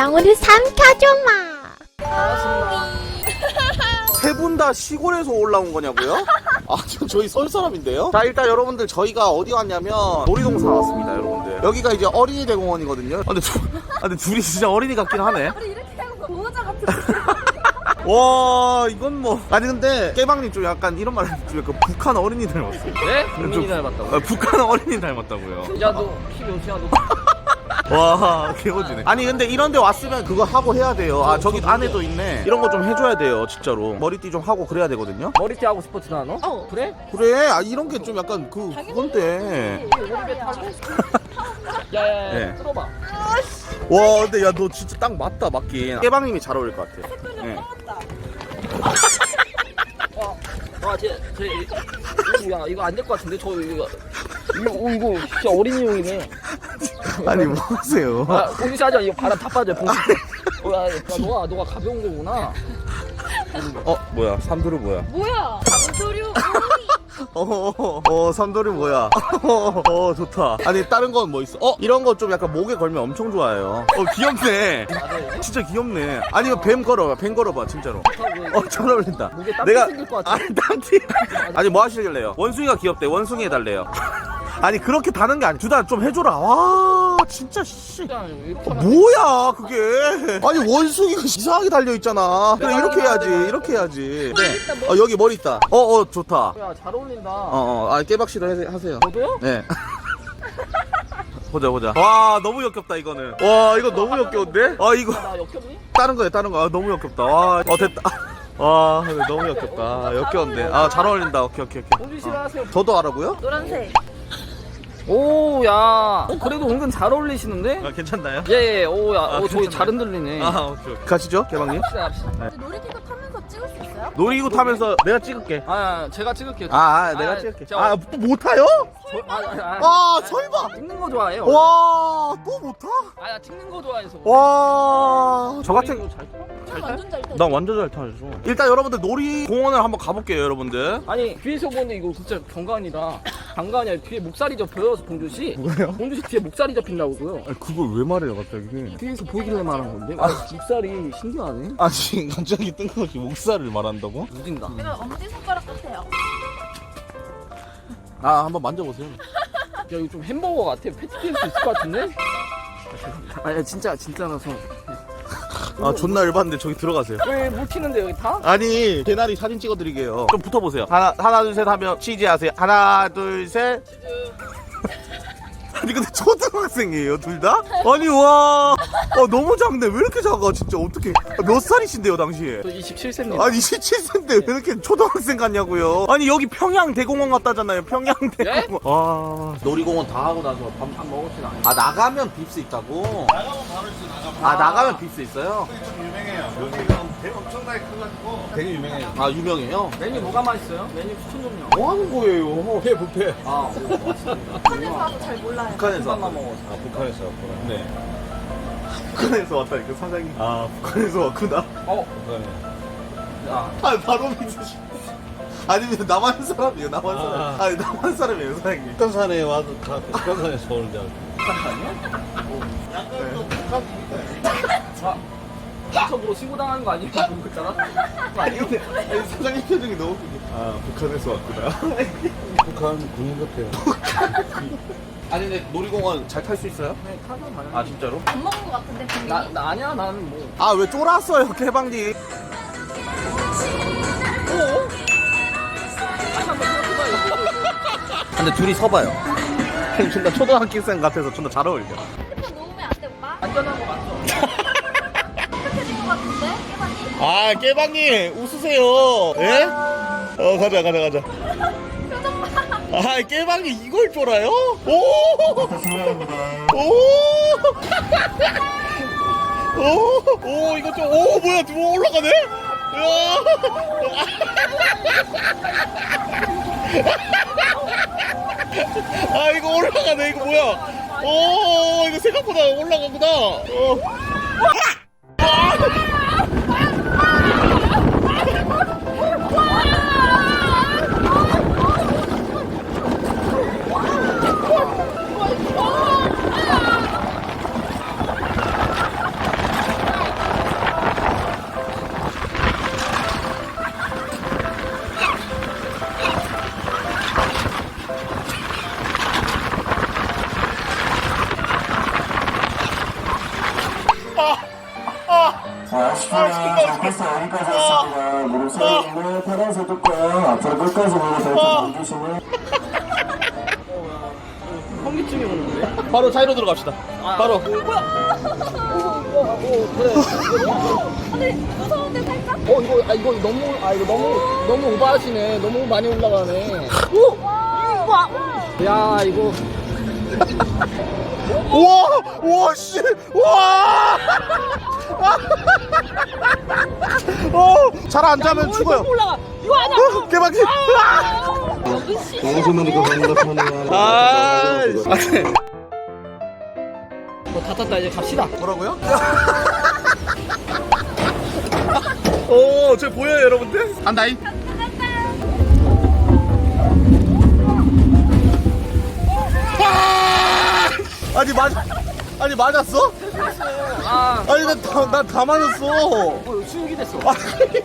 영혼을 삼켜줘마. 세 분 다 시골에서 올라온 거냐고요? 아, 저, 저희 서울 사람인데요? 자, 일단 여러분들 저희가 어디 왔냐면 놀이동산 왔습니다, 여러분들. 여기가 이제 어린이 대공원이거든요. 아, 근데, 두, 아, 근데 둘이 진짜 어린이 같긴 하네. 우리 이렇게 하고 보호자 같은 와, 이건 뭐. 아니, 근데 깨방님 좀 약간 이런 말 해주면 약간 북한 어린이 닮았어요. 네? 좀- 국민이 닮았다고? 아, 북한 어린이 닮았다고요. 야, 너 키 몇이야, 너? 와, 개오지네. 아니, 근데 이런 데 왔으면 그거 하고 해야 돼요. 아, 저기 안에도 있네. 이런 거 좀 해줘야 돼요, 진짜로. 머리띠 좀 하고 그래야 되거든요. 머리띠 하고 스포츠 나 너? 어. 그래? 그래, 아, 이런 게 좀 약간 그, 그건데. 오리배 탈래? 야, 야, 야, 네. 들어봐. 와 근데 야 너 진짜 딱 맞다 맞긴 깨방님이 잘 어울릴 것 같아 네. 와, 와, 쟤, 쟤, 이거, 야, 이거 안 될 것 같은데? 저, 이거, 이거, 어, 이거 진짜 어린이용이네. 아니 뭐 하세요? 아, 봉지 하자. 이거 바람 다 빠져, 봉지. 어, 야, 야, 너가, 너가 가벼운 거구나. 어 뭐야? 삼도류 뭐야? 뭐야? 강조류 어 어 어, 삼도류 뭐야? 어, 어 좋다. 아니 다른 건 뭐 있어? 어 이런 거 좀 약간 목에 걸면 엄청 좋아해요. 어 귀엽네. 진짜 귀엽네. 아니면 뱀 걸어봐 뱀 걸어봐 진짜로. 어 잘 어울린다. 목에 땀띠 생길 것 같아. 아니 땀띠. 아니 뭐 하실래요? 원숭이가 귀엽대. 원숭이 해달래요. 아니 그렇게 다는 게 아니. 두다 좀 해줘라. 와 진짜 씨. 이렇게 어, 하면 뭐야 그게? 아니 원숭이가 이상하게 달려있잖아. 그래 이렇게 해야지 이렇게 해야지. 네. 어 여기 머리 있다. 어어 좋다. 야, 잘 어울린다. 어어 아 깨박씨도 해- 하세요. 너도요? 네. 보자 보자. 와 너무 역겹다 이거는. 와 이거 너무 역겨운데? 아 이거 나 역겹니? 다른 거야 다른 거. 아, 너무 역겹다. 와 어 됐다. 와 근데 너무 역겹다. 아, 역겨운데. 아 잘 어울린다. 오케이 오케이 오케이. 싫어하세요. 저도 하라고요? 노란색. 오, 야. 어, 그래도 은근 잘 어울리시는데? 아 괜찮나요? 예, 예. 오, 야. 아, 어, 저기 괜찮아요. 잘 흔들리네. 아 오케이 오케이 가시죠 깨방님 합시다, 합시다. 근데 놀이기구 타면서 찍을 수 있어요? 놀이기구 타면서 내가 찍을게 아, 제가 찍을게요. 아, 아 내가 아, 찍을게 저- 아 또 못 타요? 저, 아, 아, 아, 아 설마 찍는 거 좋아해요. 와, 또 못 타? 아, 야, 찍는 거 좋아해서. 와, 저 같은, 잘 타? 잘 타? 완전 잘 타. 난 완전 잘 타죠. 일단 여러분들 놀이 공원을 한번 가볼게요, 여러분들. 아니 뒤에서 보는데 이거 진짜 경관이다. 경관이 아니라 뒤에 목살이 접혀요, 봉주 씨. 뭐예요? 봉주 씨 뒤에 목살이 접힌다고요. 아니, 그걸 왜 말해요, 갑자기? 뒤에서 보이길래 말한 건데. 아, 목살이 신기하네. 아니, 갑자기 뜬금없이 목살을 말한다고? 무진다. 내가 엄지 손가락 같아요. 아, 한번 만져보세요. 야, 이거 좀 햄버거 같아. 패티 튀길 수 있을 것 같은데? 아니, 진짜, 진짜라서. 아, 존나 열받는데 저기 들어가세요. 왜못 튀는데 여기 타? 아니, 개나리 사진 찍어드리게요. 좀 붙어보세요. 하나, 하나, 둘, 셋 하면 치즈 하세요. 하나, 둘, 셋. 아니, 근데 초등학생이에요, 둘 다? 아니, 와. 어, 너무 작네. 왜 이렇게 작아, 진짜. 어떻게. 몇 살이신데요, 당시에? 저 27세입니다. 아니 27세인데 왜 이렇게 초등학생 같냐고요 아니 여기 평양 대공원 갔다잖아요 평양 대공원 아 놀이공원 다 하고 나서 밥, 밥 먹었진 않아요 아 나가면 빕스 있다고? 나가면 바로 있어 나가면 아 나가면 빕스 있어요? 배 엄청나게 커가지고 되게 유명해요. 아 유명해요? 메뉴 뭐가 맛있어요? 메뉴 추천 좀요. 뭐 하는 거예요? 뷔페 뷔페. 아, 북한에서 와서 잘 몰라요. 북한에서 먹었어. 아 북한에서 왔구나. 네. 북한에서 왔다니까 사장님. 아 북한에서 왔구나. 어, 북한에. 야, 아 바로 믿으시 아니면 남한 사람이에요 남한 사람. 아. 아니 남한 사람이에요 사장님. 북한산에 와서 다 북한산에서 오는 줄 알고 저뭐 신고당하는 거 아니에요? 그거 있잖아. 아니 근데 아니, 사장님 표정이 너무 웃기네 아 북한에서 왔구나 북한 군인 같아요 아니 근데 놀이공원 잘 탈 수 있어요? 네, 타서 가요. 아 진짜로? 밥 먹은 것 같은데 분명히. 나, 나 아니야, 나는 뭐. 아 왜 쫄았어요 개방님 다시 한번 생각해봐요. 근데 둘이 서봐요 존나 초등학생 같아서 존나 잘 어울려 핸드폰 놓으면 안 돼, 오빠? 안전한 거 맞죠? 아 깨방님 웃으세요 예? 어 가자 가자 가자. 아 깨방님 이걸 쫄아요? 오! 오! 오! 오 이거 좀오 뭐야 누워 올라가네? 야. 아 이거 올라가네 이거 뭐야? 오 이거 생각보다 올라가구나. 어. 패스 어디까지 했습니다. 무릎 세우시고 페달스 뚜껑 앞으로 끝까지 무릎 벨트 당기시면 현기증이 오는데? 바로 자이로 들어갑시다. 바로. 오, 그래. 근데 무서운데 살짝? 어, 이거, 아, 이거 너무, 아, 이거 너무, 너무 오버하시네. 너무 많이 올라가네. 야, 이거. 우와! 우와, 씨! 우와! 어, 잘안 자면 죽어요. 올라가! 이거 아니야! 어, 개박이! 나가시면 건너편에 아, 뭐, 다 탔다. 이제 갑시다. 뭐라고요? 오, 저 보여요, 여러분들? 간다이. 맞 아니 맞았어? 아, 아니 난다난 다 맞았어. 어, 수육이 됐어. 아,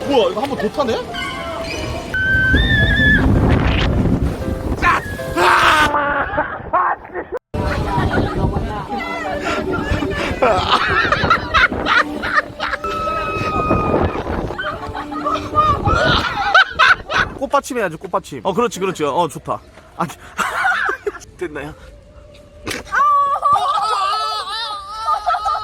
뭐야 이거 한번 더 타네? 꽃받침 해야지 꽃받침 어 그렇지 그렇지 어 좋다 아니 됐나요?